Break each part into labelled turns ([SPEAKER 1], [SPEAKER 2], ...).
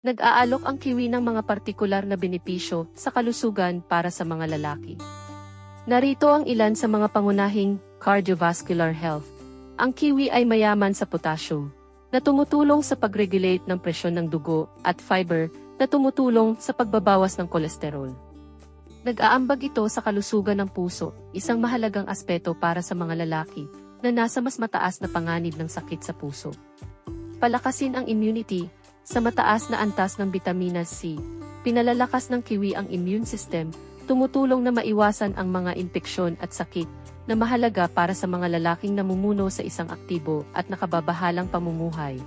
[SPEAKER 1] Nag-aalok ang kiwi ng mga partikular na benepisyo sa kalusugan para sa mga lalaki. Narito ang ilan sa mga pangunahing cardiovascular health. Ang kiwi ay mayaman sa potassium, na tumutulong sa pag-regulate ng presyon ng dugo, at fiber, na tumutulong sa pagbabawas ng kolesterol. Nag-aambag ito sa kalusugan ng puso, isang mahalagang aspeto para sa mga lalaki na nasa mas mataas na panganib ng sakit sa puso. Palakasin ang immunity sa mataas na antas ng vitamina C. Pinalalakas ng kiwi ang immune system, tumutulong na maiwasan ang mga impeksyon at sakit na mahalaga para sa mga lalaking namumuno sa isang aktibo at nakababahalang pamumuhay.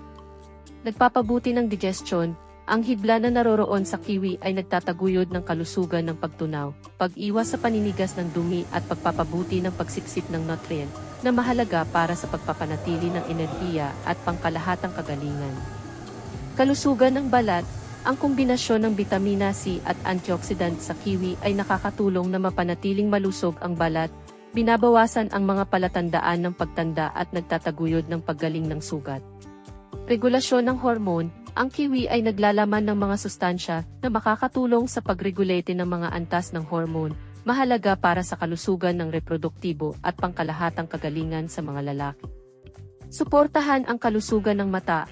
[SPEAKER 1] Nagpapabuti ng digestion, ang hibla na naroroon sa kiwi ay nagtataguyod ng kalusugan ng pagtunaw, pag-iwas sa paninigas ng dumi at pagpapabuti ng pagsiksik ng nutrient na mahalaga para sa pagpapanatili ng enerhiya at pangkalahatang kagalingan. Kalusugan ng balat, ang kombinasyon ng vitamina C at antioxidant sa kiwi ay nakakatulong na mapanatiling malusog ang balat, binabawasan ang mga palatandaan ng pagtanda at nagtataguyod ng paggaling ng sugat. Regulasyon ng hormone, ang kiwi ay naglalaman ng mga sustansya na makakatulong sa pagregulate ng mga antas ng hormone, mahalaga para sa kalusugan ng reproduktibo at pangkalahatang kagalingan sa mga lalaki. Suportahan ang kalusugan ng mata.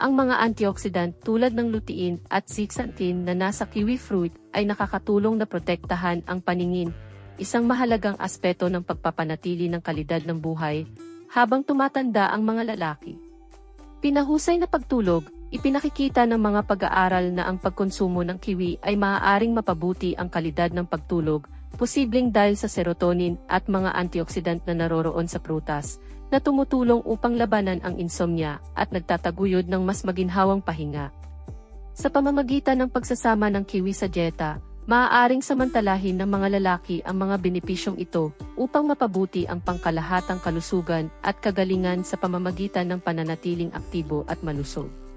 [SPEAKER 1] Ang mga antioxidant tulad ng lutein at zeaxanthin na nasa kiwi fruit ay nakakatulong na protektahan ang paningin, isang mahalagang aspeto ng pagpapanatili ng kalidad ng buhay habang tumatanda ang mga lalaki. Pinahusay na pagtulog, ipinakikita ng mga pag-aaral na ang pagkonsumo ng kiwi ay maaaring mapabuti ang kalidad ng pagtulog, posibleng dahil sa serotonin at mga antioxidant na naroroon sa prutas, na tumutulong upang labanan ang insomnia at nagtataguyod ng mas maginhawang pahinga. Sa pamamagitan ng pagsasama ng kiwi sa dieta, maaaring samantalahin ng mga lalaki ang mga benepisyong ito upang mapabuti ang pangkalahatang kalusugan at kagalingan sa pamamagitan ng pananatiling aktibo at malusog.